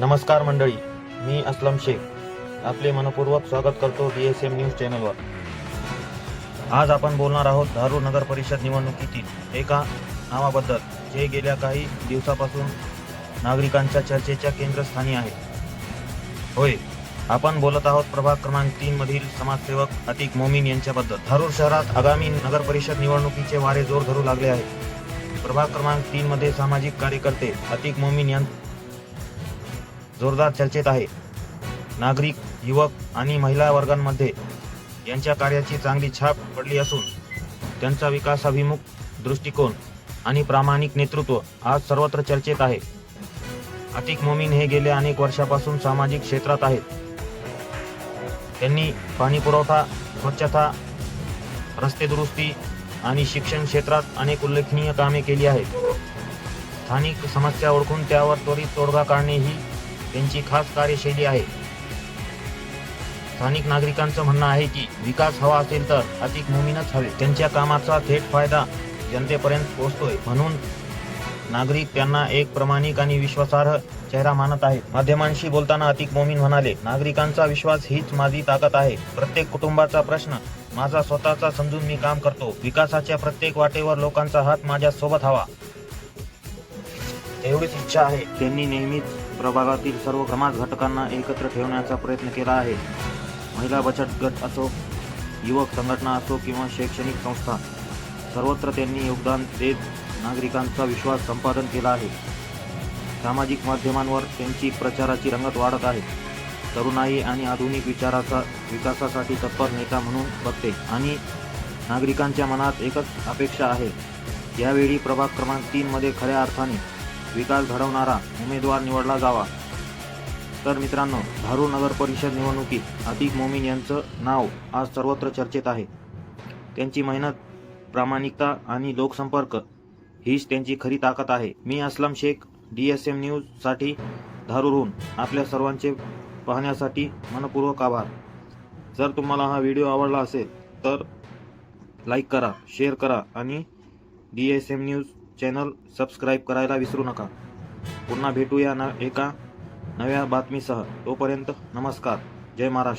नमस्कार मंडळी मी असलम शेख. आपले मनपूर्वक स्वागत करतो डी एस एम न्यूज चॅनलवर आज आपण बोलणार आहोत धारूर नगर परिषद निवडणुकीतील एका नावाबद्दल जे गेल्या काही दिवसापासून नागरिकांच्या चर्चेच्या केंद्रस्थानी आहे. होय आपण बोलत आहोत प्रभाग क्रमांक तीन मधील समाजसेवक अतिक मोमीन यांच्याबद्दल. धारूर शहरात आगामी नगर परिषद निवडणुकीचे वारे जोर धरू लागले आहे. प्रभाग क्रमांक तीन मध्ये सामाजिक कार्यकर्ते अतिक मोमीन यां जोरदार चर्चेत आहे. नागरिक युवक आणि महिला वर्गांमध्ये यांच्या कार्याची चांगली छाप पडली असून त्यांचा विकासाभिमुख दृष्टिकोन आणि प्रामाणिक नेतृत्व आज सर्वत्र चर्चेत आहे. अतिक मोमीन हे गेल्या अनेक वर्षापासून सामाजिक क्षेत्रात आहेत. त्यांनी पाणीपुरवठा स्वच्छता रस्ते दुरुस्ती आणि शिक्षण क्षेत्रात अनेक उल्लेखनीय कामे केली आहेत. स्थानिक समस्या ओळखून त्यावर त्वरित तोडगा काढणे ही त्यांची खास कार्यशैली आहे. स्थानिक नागरिकांचं म्हणणं आहे की विकास हवा असेल तर अधिक मोमीनच हवे. त्यांच्या कामाचा थेट फायदा जनतेपर्यंत पोहोचतोय. म्हणून नागरिक त्यांना एक प्रामाणिक आणि विश्वासार्ह चेहरा मानत आहेत. माध्यमांशी बोलताना अतिक मोमीन म्हणाले नागरिकांचा विश्वास हीच माझी ताकद आहे. प्रत्येक कुटुंबाचा प्रश्न माझा स्वतःचा समजून मी काम करतो. विकासाच्या प्रत्येक वाटेवर लोकांचा हात माझ्या सोबत हवा. एवढीच इच्छा आहे. त्यांनी नेहमीच प्रभागातील सर्व समाज घटकांना एकत्र ठेवण्याचा प्रयत्न केला आहे. महिला बचत गट असो युवक संघटना असो किंवा शैक्षणिक संस्था सर्वत्र त्यांनी योगदान देत नागरिकांचा विश्वास संपादन केला आहे. सामाजिक माध्यमांवर त्यांची प्रचाराची रंगत वाढत आहे. तरुणाई आणि आधुनिक विचाराचा विकासासाठी तत्पर नेता म्हणून बघते आणि नागरिकांच्या मनात एकच अपेक्षा आहे. यावेळी प्रभाग क्रमांक तीनमध्ये खऱ्या अर्थाने विकास घडवणारा उमेदवार निवडला जावा. तर मित्रांनो धारूर नगर परिषद निवडणुकीत अतिक मोमीन यांचं नाव आज सर्वत्र चर्चेत आहे. त्यांची मेहनत प्रामाणिकता आणि लोकसंपर्क हीच त्यांची खरी ताकद आहे. मी Aslam Shaikh D S M न्यूजसाठी धारूरहून आपल्या सर्वांचे पाहण्यासाठी मनपूर्वक आभार. जर तुम्हाला हा व्हिडिओ आवडला असेल तर लाईक करा शेअर करा आणि D S M news channel subscribe करायला विसरू नका. पुन्हा भेटूया न एका नव्या बातमीसह. तोपर्यंत नमस्कार. जय महाराष्ट्र.